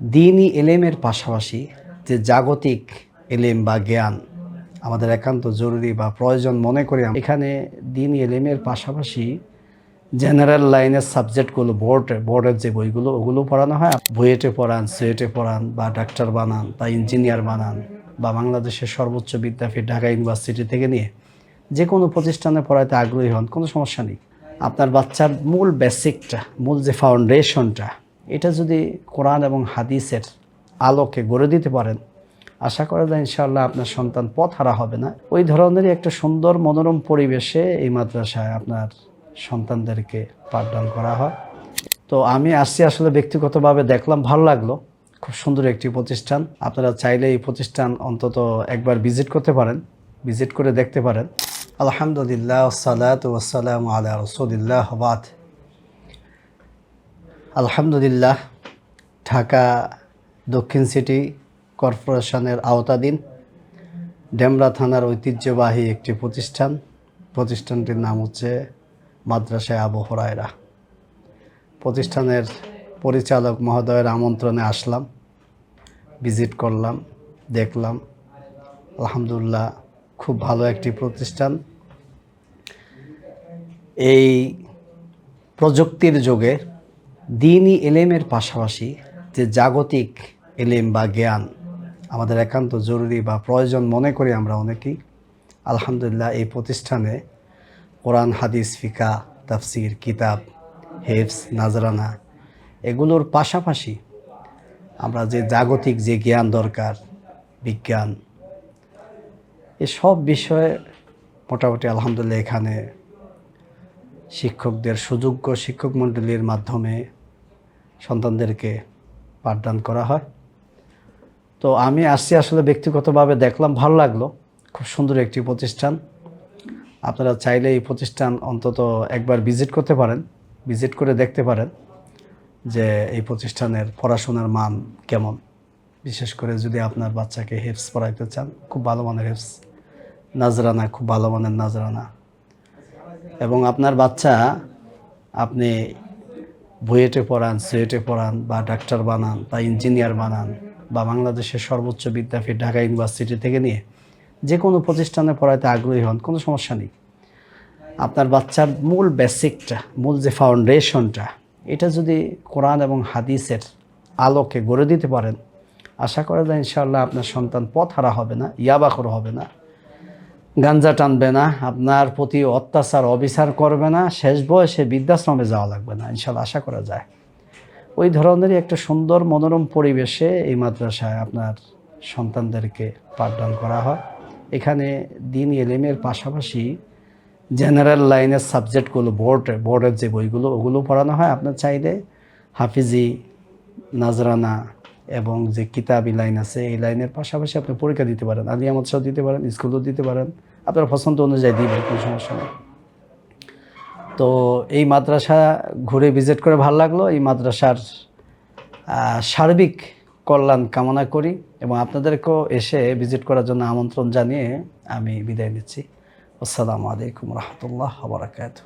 দিনই এলেমের পাশাপাশি যে জাগতিক এলেম বা জ্ঞান আমাদের একান্ত জরুরি বা প্রয়োজন মনে করি। এখানে দিন এলেমের পাশাপাশি জেনারেল লাইনের সাবজেক্টগুলো বোর্ড বোর্ডের যে বইগুলো, ওগুলো পড়ানো হয় বুয়েটে পড়ান, সুয়েটে পড়ান বা ডাক্তার বানান বা ইঞ্জিনিয়ার বানান বা বাংলাদেশের সর্বোচ্চ বিদ্যাপীঠ ঢাকা ইউনিভার্সিটি থেকে নিয়ে যে কোনো প্রতিষ্ঠানে পড়াতে আগ্রহী হন, কোনো সমস্যা নেই আপনার বাচ্চার মূল বেসিকটা মূল যে ফাউন্ডেশনটা এটা যদি কোরআন এবং হাদিসের আলোকে গড়ে দিতে পারেন, আশা করা যায় ইনশাআল্লাহ আপনার সন্তান পথ হারা হবে না। ওই ধরনেরই একটা সুন্দর মনোরম পরিবেশে এই মাদ্রাসায় আপনার সন্তানদেরকে পাঠদান করা হয়। তো আমি আসছি আসলে ব্যক্তিগতভাবে দেখলাম, ভালো লাগল। খুব সুন্দর একটি প্রতিষ্ঠান। আপনারা চাইলে এই প্রতিষ্ঠান অন্তত একবার ভিজিট করতে পারেন, ভিজিট করে দেখতে পারেন। আলহামদুলিল্লাহ সালাত ওসালাম আলা রসুলিল্লাহ বাদ। আলহামদুলিল্লাহ, ঢাকা দক্ষিণ সিটি কর্পোরেশনের আওতাধীন ডেমরা থানার ঐতিহ্যবাহী একটি প্রতিষ্ঠান। প্রতিষ্ঠানটির নাম হচ্ছে মাদ্রাসায় আবু হরায়রা। প্রতিষ্ঠানের পরিচালক মহোদয়ের আমন্ত্রণে আসলাম, ভিজিট করলাম, দেখলাম। আলহামদুলিল্লাহ, খুব ভালো একটি প্রতিষ্ঠান। এই প্রযুক্তির যুগে দিনই এলেমের পাশাপাশি যে জাগতিক এলেম বা জ্ঞান আমাদের একান্ত জরুরি বা প্রয়োজন মনে করি আমরা অনেকেই, আলহামদুলিল্লাহ এই প্রতিষ্ঠানে কোরআন, হাদিস, ফিকা, তাফসির, কিতাব হেফস নাজরানা এগুলোর পাশাপাশি আমরা যে জাগতিক যে জ্ঞান দরকার, বিজ্ঞান এসব বিষয়ে মোটামুটি আলহামদুলিল্লাহ এখানে শিক্ষকদের সুযোগ্য শিক্ষক মণ্ডলীর মাধ্যমে সন্তানদেরকে পাঠদান করা হয়। তো আমি আসছি আসলে ব্যক্তিগতভাবে দেখলাম, ভালো লাগল। খুব সুন্দর একটি প্রতিষ্ঠান। আপনারা চাইলে এই প্রতিষ্ঠান অন্তত একবার ভিজিট করতে পারেন, ভিজিট করে দেখতে পারেন যে এই প্রতিষ্ঠানের পড়াশোনার মান কেমন। বিশেষ করে যদি আপনার বাচ্চাকে হেফস পড়াইতে চান, খুব ভালো মানের হেফস নাজরানা, খুব ভালো মানের নাজরানা। এবং আপনার বাচ্চা, আপনি বুয়েটে পড়ান, সুয়েটে পড়ান বা ডাক্তার বানান বা ইঞ্জিনিয়ার বানান বা বাংলাদেশের সর্বোচ্চ বিদ্যাপীঠ ঢাকা ইউনিভার্সিটি থেকে নিয়ে যে কোনো প্রতিষ্ঠানে পড়াতে আগ্রহী হন, কোনো সমস্যা নেই। আপনার বাচ্চার মূল বেসিকটা, মূল যে ফাউন্ডেশনটা, এটা যদি কোরআন এবং হাদিসের আলোকে গড়ে দিতে পারেন, আশা করা যায় ইনশাআল্লাহ আপনার সন্তান পথ হারা হবে না ইয়াবাখর হবে না। গাঞ্জা টানবে না, আপনার প্রতি অত্যাচার, অবিচার করবে না, শেষ বয়সে বৃদ্ধাশ্রমে যাওয়া লাগবে না, ইনশাল্লাহ আশা করা যায়। ওই ধরনেরই একটা সুন্দর মনোরম পরিবেশে এই মাদ্রাসায় আপনার সন্তানদেরকে পাঠদান করা হয়। এখানে দিন এলেমের পাশাপাশি জেনারেল লাইনের সাবজেক্টগুলো, বোর্ড, বোর্ডের যে বইগুলো, ওগুলো পড়ানো হয়। আপনার চাইলে হাফিজি, নাজরানা এবং যে কিতাবি লাইন আছে, এই লাইনের পাশাপাশি আপনি পরীক্ষা দিতে পারেন আলিয়া মৎসাও দিতে পারেন, স্কুলও দিতে পারেন, আপনার পছন্দ অনুযায়ী দিবেন, কোনো সমস্যা নেই। তো এই মাদ্রাসা ঘুরে ভিজিট করে ভালো লাগল। এই মাদ্রাসার সার্বিক কল্যাণ কামনা করি এবং আপনাদেরকেও এসে ভিজিট করার জন্য আমন্ত্রণ জানিয়ে আমি বিদায় নিচ্ছি। আসসালামু আলাইকুম রহমতুল্লাহ বারাকাতু